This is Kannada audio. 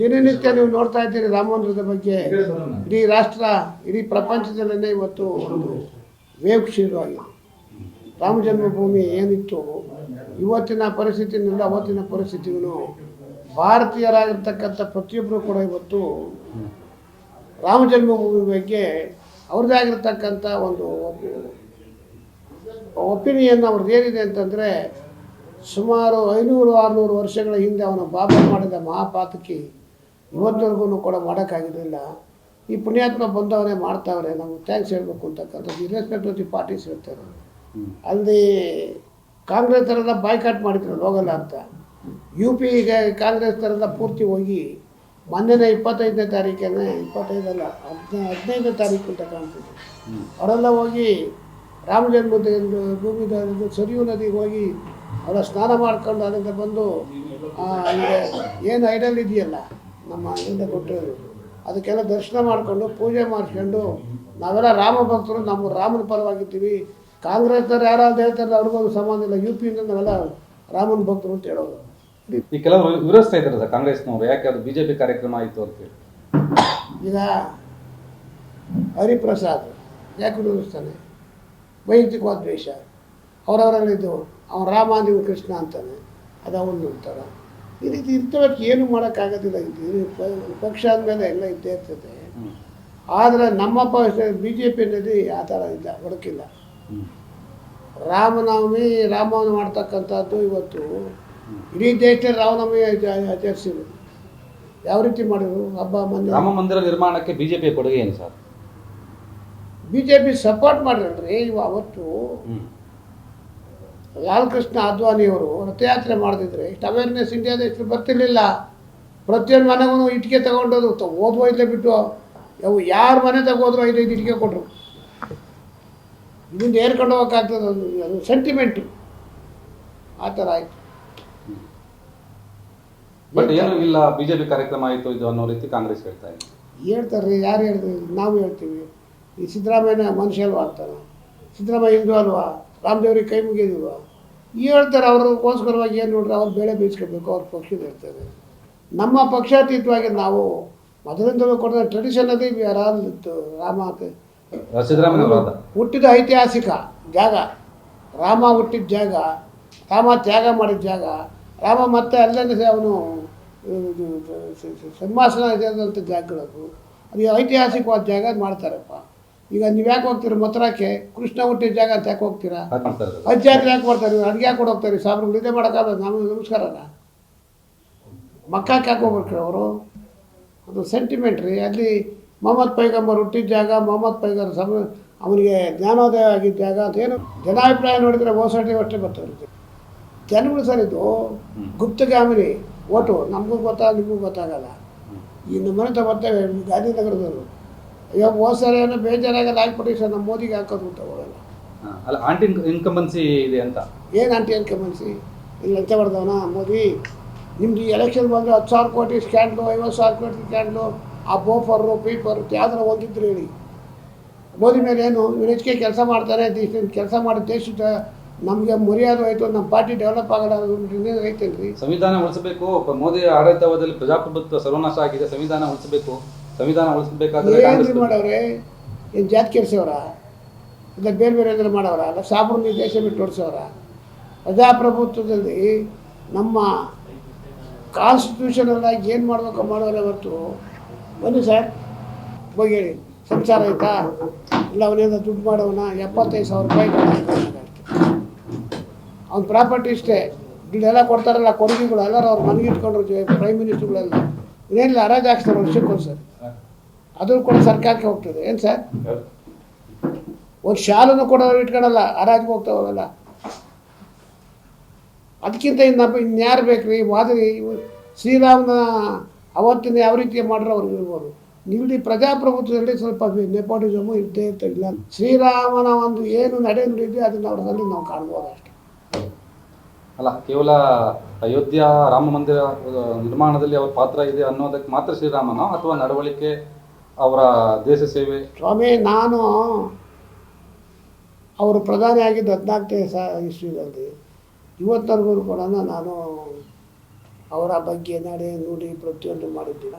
ದಿನನಿತ್ಯ ನೀವು ನೋಡ್ತಾ ಇದ್ದೀರಿ ರಾಮಮಂದಿರದ ಬಗ್ಗೆ. ಇಡೀ ರಾಷ್ಟ್ರ, ಇಡೀ ಪ್ರಪಂಚದಲ್ಲೇ ಇವತ್ತು ಒಂದು ವೇವ್ ಶುರುವಾಗಿದೆ ರಾಮ ಜನ್ಮಭೂಮಿ ಏನಿತ್ತು, ಇವತ್ತಿನ ಪರಿಸ್ಥಿತಿನಿಂದ ಅವತ್ತಿನ ಪರಿಸ್ಥಿತಿಗೂ ಭಾರತೀಯರಾಗಿರ್ತಕ್ಕಂಥ ಪ್ರತಿಯೊಬ್ಬರು ಕೂಡ ಇವತ್ತು ರಾಮ ಜನ್ಮಭೂಮಿ ಬಗ್ಗೆ ಅವ್ರದ್ದೇ ಆಗಿರ್ತಕ್ಕಂಥ ಒಂದು ಒಪಿನಿಯನ್ ಅವ್ರದ್ದು ಏನಿದೆ ಅಂತಂದರೆ ಸುಮಾರು ಐನೂರು ಆರುನೂರು ವರ್ಷಗಳ ಹಿಂದೆ ಅವನ ಬಾಬಾ ಮಾಡಿದ ಮಹಾಪಾತಕಿ ಇವತ್ತಿನವರೆಗೂ ಕೂಡ ಮಾಡೋಕ್ಕಾಗಿರಲಿಲ್ಲ. ಈ ಪುಣ್ಯಾತ್ಮ ಬಂದವನೇ ಮಾಡ್ತಾವ್ರೆ ನಾವು ಥ್ಯಾಂಕ್ಸ್ ಹೇಳಬೇಕು ಅಂತಕ್ಕಂಥದ್ದು. ಇರ್ರೆಸ್ಪೆಕ್ಟ್ ಆಫ್ ದಿ ಪಾರ್ಟೀಸ್ ಹೇಳ್ತಾರೆ. ಅಲ್ಲಿ ಕಾಂಗ್ರೆಸ್ ಥರದ ಬಾಯ್ಕಾಟ್ ಮಾಡಿದ್ರು ಹೋಗಲ್ಲ ಅಂತ. ಯು ಪಿಗೆ ಕಾಂಗ್ರೆಸ್ ಥರದ ಪೂರ್ತಿ ಹೋಗಿ ಮೊನ್ನೆನೇ ಇಪ್ಪತ್ತೈದನೇ ತಾರೀಕೇನೆ ಇಪ್ಪತ್ತೈದಲ್ಲ ಹದಿನೈ ಹದಿನೈದನೇ ತಾರೀಕು ಅಂತ ಕಾಣ್ತಿದ್ರು. ಅವರೆಲ್ಲ ಹೋಗಿ ರಾಮ ಜನ್ಮದ ಭೂಮಿ ಸರಿಯು ನದಿಗೆ ಹೋಗಿ ಅವರ ಸ್ನಾನ ಮಾಡ್ಕೊಂಡು ಅದರಿಂದ ಬಂದು ಏನು ಐಡಲ್ ಇದೆಯಲ್ಲ ನಮ್ಮ ಹಿಂದೆ ಕೊಟ್ಟಿರೋದು. ಅದಕ್ಕೆಲ್ಲ ದರ್ಶನ ಮಾಡಿಕೊಂಡು ಪೂಜೆ ಮಾಡಿಸ್ಕೊಂಡು ನಾವೆಲ್ಲ ರಾಮ ಭಕ್ತರು ನಮ್ಮ ರಾಮನ ಪರವಾಗಿದ್ದೀವಿ. ಕಾಂಗ್ರೆಸ್ನವ್ರು ಯಾರು ಅಂತ ಹೇಳ್ತಾರೆ ಅವ್ರಿಗೊಂದು ಸಂಬಂಧ ಇಲ್ಲ. ಯು ಪಿಯಿಂದ ನಾವೆಲ್ಲ ರಾಮನ ಭಕ್ತರು ಅಂತ ಹೇಳೋದು. ಈ ಕೆಲವರು ವಿರೋಧಿಸ್ತಾ ಇದ್ದಾರೆ ಸರ್ ಕಾಂಗ್ರೆಸ್ನವರು. ಯಾಕೆ ಅದು ಬಿಜೆಪಿ ಕಾರ್ಯಕ್ರಮ ಆಯಿತು ಅಂತೇಳಿ ಈಗ ಹರಿಪ್ರಸಾದ್ ಯಾಕೆ ವಿರೋಧಿಸ್ತಾನೆ ವೈಯಕ್ತಿಕವಾದ ದ್ವೇಷ. ಅವರವರಲ್ಲಿದ್ದು ಅವನು ರಾಮ ನೀವು ಕೃಷ್ಣ ಅಂತಾನೆ ಅದು ಅವನು ಅಂತಾರೆ. ಈ ರೀತಿ ಇರ್ತವಕ್ಕೆ ಏನು ಮಾಡೋಕ್ಕಾಗೋದಿಲ್ಲ. ಇದು ಪಕ್ಷ ಅಂದಮೇಲೆ ಎಲ್ಲ ಇದ್ದೇ ಇರ್ತದೆ. ಆದರೆ ನಮ್ಮ ಪಕ್ಷ ಬಿ ಜೆ ಪಿನಲ್ಲಿ ಆ ಥರ ಇಲ್ಲ ಹುಡುಕಿಲ್ಲ. ರಾಮನವಮಿ ರಾಮವನ್ನು ಮಾಡ್ತಕ್ಕಂಥದ್ದು ಇವತ್ತು ಇಡೀ ದೇಶದಲ್ಲಿ ರಾಮನವಮಿ ಆಚ- ಆಚರಿಸಿದ್ರು. ಯಾವ ರೀತಿ ಮಾಡಿದ್ರು? ಹಬ್ಬ ಮಂದಿರ? ರಾಮ ಮಂದಿರ ನಿರ್ಮಾಣಕ್ಕೆ ಬಿ ಜೆ ಪಿ ಕೊಡುಗೆ ಏನು sir? B J P support ಮಾಡಿರಲ್ರಿ ಇವ ಅವತ್ತು. ಹ್ಮ್. ಲಾಲ್ ಕೃಷ್ಣ ಅದ್ವಾನಿಯವರು ರಥಯಾತ್ರೆ ಮಾಡ್ತಿದ್ರೆ ಇಷ್ಟು ಅವೇರ್ನೆಸ್ ಇಂಡಿಯಾದ ಇಷ್ಟು ಬರ್ತಿರ್ಲಿಲ್ಲ. ಪ್ರತಿಯೊಂದು ಮನೆಗೂ ಇಟ್ಟಿಗೆ ತಗೊಂಡೋದು ತ- ಓದ್ ಹೋಯ್ತಲೇ ಬಿಟ್ಟು ಅವು ಯಾರು ಮನೆ ತಗೋದ್ರು ಐದೈದು ಇಟ್ಟಿಗೆ ಕೊಟ್ಟರು ಇದನ್ನು ಏರ್ಕೊಂಡು ಹೋಗೋಕ್ಕಾಗ್ತದೆ ಅದು ಅದು ಸೆಂಟಿಮೆಂಟು ಆ ಥರ ಆಯಿತು. ಬಟ್ ಏನು ಇಲ್ಲ ಬಿಜೆಪಿ ಕಾರ್ಯಕ್ರಮ ಆಯಿತು ಇದು ಅನ್ನೋ ರೀತಿ ಕಾಂಗ್ರೆಸ್ ಹೇಳ್ತಾ ಇದೆ ಹೇಳ್ತಾರೆ ಯಾರು ಹೇಳ್ತೀವಿ ನಾವು ಹೇಳ್ತೀವಿ. ಈ ಸಿದ್ದರಾಮಯ್ಯನ ಮನುಷ್ಯ ಅಲ್ವಾ ಅಂತಾನೆ ಸಿದ್ದರಾಮಯ್ಯ ಹಿಂದೂ ಅಲ್ವಾ? ರಾಮದೇವ್ರಿಗೆ ಕೈ ಮುಗಿದಿಲ್ವಾ ಹೇಳ್ತಾರೆ ಅವ್ರಿಗೋಸ್ಕರವಾಗಿ ಏನು ನೋಡಿದ್ರೆ ಅವ್ರು ಬೇಳೆ ಬೀಸ್ಕೋಬೇಕು ಅವ್ರ ಪಕ್ಷದ ಇರ್ತಾರೆ ನಮ್ಮ ಪಕ್ಷಾತೀತವಾಗಿ ನಾವು ಮೊದಲಿಂದಲೂ ಕೊಡದ ಟ್ರೆಡಿಷನ್ ಅದೇ ಸಿದ್ದರಾಮಯ್ಯ ರಾಮ ಹುಟ್ಟಿದ ಐತಿಹಾಸಿಕ ಜಾಗ ರಾಮ ಹುಟ್ಟಿದ ಜಾಗ ರಾಮ ತ್ಯಾಗ ಮಾಡಿದ ಜಾಗ ರಾಮ ಮತ್ತೆ ಅಲ್ಲೇ ಅವನು ಸಿಂಹಾಸನ ಜಾಗಗಳು. ಅದು ಐತಿಹಾಸಿಕವಾದ ಜಾಗ ಮಾಡ್ತಾರಪ್ಪ. ಈಗ ನೀವು ಯಾಕೆ ಹೋಗ್ತೀರಿ ಮಥುರಾಕ್ಕೆ? ಕೃಷ್ಣ ಹುಟ್ಟಿದ ಜಾಗ ಅಂತ ಯಾಕೆ ಹೋಗ್ತೀರಾ? ಅದ್ ಮಾಡ್ತಾ ಇದ್ದಾರೆ ಅಜ್ಜ ಜಾತ್ರೆ ಯಾಕೆ ಬರ್ತಾರೆ? ಅಡುಗೆ ಯಾಕೆ ಹೋಗ್ತಾರೆ ಸಾಬ್ರು ಇದೇ ಮಾಡೋಕ್ಕಾಗಲ್ಲ ನಾನು ನಮಸ್ಕಾರನ? ಮಕ್ಕಕ್ಕೆ ಯಾಕೆ ಹೋಗ್ಬೇಕು ಅವರು? ಅದು ಸೆಂಟಿಮೆಂಟ್ ರೀ ಅಲ್ಲಿ ಮೊಹಮ್ಮದ್ ಪೈಗಂಬರ್ ಹುಟ್ಟಿದ ಜಾಗ ಮೊಹಮ್ಮದ್ ಪೈಗಂಬರ್ ಸಮ ಅವನಿಗೆ ಜ್ಞಾನೋದಯ ಆಗಿದ್ದ ಜಾಗ ಅಂತ ಏನು? ಜನಾಭಿಪ್ರಾಯ ನೋಡಿದರೆ ಓಸಟಿ ಅಷ್ಟೇ ಬರ್ತಾರೆ ಜನಗಳು ಸರ್ ಇದು ಗುಪ್ತಗಾಮಿನಿ ಓಟು. ನಮಗೂ ಗೊತ್ತಾಗ ನಿಮಗೂ ಗೊತ್ತಾಗಲ್ಲ. ಈ ಮನೆ ತಗೋತೇವೆ ಗಾಂಧಿನಗರದವರು. ಅಯ್ಯೋ ಹೋದ ಸರಿ ಏನೋ ಬೇಜಾರಾಗಲ್ಲ ಹಾಕ್ಬಿಟ್ಟು ಸರ್ ನಮ್ಮ ಮೋದಿಗೆ ಹಾಕೋದು ಅಂತ ಹೋಗಲ್ಲ. ಅಲ್ಲ ಆಂಟಿ ಇನ್ಕಂಬನ್ಸಿ ಇದೆ ಅಂತ. ಏನು ಆಂಟಿ ಇನ್ಕಮನ್ಸಿ ಇಲ್ಲಿ ಲಂಚ ಬರ್ದವನ ಮೋದಿ ನಿಮ್ದು ಈ ಎಲೆಕ್ಷನ್ ಬಂದರೆ ಹತ್ತು ಸಾವಿರ ಕೋಟಿ ಸ್ಕ್ಯಾಂಡ್ಲು ಐವತ್ತು ಸಾವಿರ ಕೋಟಿ ಸ್ಕ್ಯಾಂಡ್ಲು ಆ ಬೋಫರು ಪೀಪರು ಯಾವ್ದಾರ ಹೋಗಿದ್ರು ಹೇಳಿ. ಮೋದಿ ಮೇಲೆ ಏನು ಹೆಚ್ಚಿಗೆ ಕೆಲಸ ಮಾಡ್ತಾರೆ ಕೆಲಸ ಮಾಡಿ ದೇಶದ ನಮಗೆ ಮರ್ಯಾದೆ ಹೋಯ್ತು ನಮ್ಮ ಪಾರ್ಟಿ ಡೆವಲಪ್ ಆಗಲ್ಲ ಐತೆ ರೀ ಸಂವಿಧಾನ ಉಳಿಸಬೇಕು ಮೋದಿ ಆಡಳಿತವಾದಲ್ಲಿ ಪ್ರಜಾಪ್ರಭುತ್ವ ಸರ್ವನಾಶ ಆಗಿದೆ ಸಂವಿಧಾನ ಉಳಿಸಬೇಕು. ಸಂವಿಧಾನ ಉಳಿಸಬೇಕಾದ್ರೆ ಕಾಂಗ್ರೆಸ್ ಮಾಡವ್ರೆ ಏನು ಜಾತಿ ಕೆಡಿಸೋರ ಇಲ್ಲ ಬೇರೆ ಬೇರೆ ಏನಾದ್ರು ಮಾಡವ್ರ? ಅಲ್ಲ ಸಾಬ್ರನ್ನ ದೇಶ ಬಿಟ್ಟು ಓಡಿಸೋರ ಪ್ರಜಾಪ್ರಭುತ್ವದಲ್ಲಿ ನಮ್ಮ ಕಾನ್ಸ್ಟಿಟ್ಯೂಷನಲ್ ಆಗಿ ಏನು ಮಾಡಬೇಕು ಮಾಡೋರೆ ಹೊರತು? ಬನ್ನಿ ಸರ್ ಹೋಗಿ ಹೇಳಿ. ಸಂಸಾರ ಆಯ್ತಾ? ಇಲ್ಲ ಅವನೇನ ದುಡ್ಡು ಮಾಡೋವನ? ಎಪ್ಪತ್ತೈದು ಸಾವಿರ ರೂಪಾಯಿ ಅವ್ನ ಪ್ರಾಪರ್ಟಿ ಇಷ್ಟೇ. ದುಡ್ಡೆಲ್ಲ ಕೊಡ್ತಾರಲ್ಲ ಕೊಡುಗೆಗಳು ಎಲ್ಲರೂ ಅವ್ರು ಮನೆಗೆ ಇಟ್ಕೊಂಡ್ರು ಪ್ರೈಮ್ ಮಿನಿಸ್ಟರ್ಗಳೆಲ್ಲ ಏನಿಲ್ಲ ಹರಾಜು ಹಾಕ್ಸ್ತಾರೆ ವರ್ಷಕ್ಕೊಂದು ಸರ್. ಅದು ಕೂಡ ಸರ್ಕಾರಕ್ಕೆ ಹೋಗ್ತದೆ. ಏನು ಸರ್? ಒಂದು ಶಾಲನ್ನು ಕೂಡ ಇಟ್ಕೊಳಲ್ಲ ಹರಾಜಿಗೆ ಹೋಗ್ತಾವಲ್ಲ. ಅದಕ್ಕಿಂತ ಇನ್ನು ಇನ್ಯಾರು ಬೇಕು ರೀ ಮಾದರಿ ಶ್ರೀರಾಮನ ಅವತ್ತಿನ ಯಾವ ರೀತಿ ಮಾಡ್ರೆ ಅವ್ರು ಇರ್ಬೋದು. ಇಲ್ಲಿ ಪ್ರಜಾಪ್ರಭುತ್ವದಲ್ಲಿ ಸ್ವಲ್ಪ ನೆಪೋಟಿಸಮು ಇದ್ದೇ ಇರ್ತಾ ಇಲ್ಲ. ಶ್ರೀರಾಮನ ಒಂದು ಏನು ನಡೆ ನುಡಿದೆ ಅದನ್ನು ಅವರಲ್ಲಿ ನಾವು ಕಾಣ್ಬೋದು ಅಷ್ಟೇ. ಅಲ್ಲ, ಕೇವಲ ಅಯೋಧ್ಯ ರಾಮ ಮಂದಿರ ನಿರ್ಮಾಣದಲ್ಲಿ ಅವ್ರ ಪಾತ್ರ ಇದೆ ಅನ್ನೋದಕ್ಕೆ ಮಾತ್ರ ಶ್ರೀರಾಮನ ಅಥವಾ ನಡವಳಿಕೆ ಅವರ ದೇಶ ಸೇವೆ? ಸ್ವಾಮಿ, ನಾನು ಅವರು ಪ್ರಧಾನಿ ಆಗಿದ್ದು ಹದಿನಾಲ್ಕನೇ ಸ ಇಸ್ವಿದಲ್ಲಿ ಇವತ್ತರೆಗೂ ಕೂಡ ನಾನು ಅವರ ಬಗ್ಗೆ ನಡೆ ನೋಡಿ ಪ್ರತಿಯೊಂದು ಮಾಡಿದ್ದೀರ?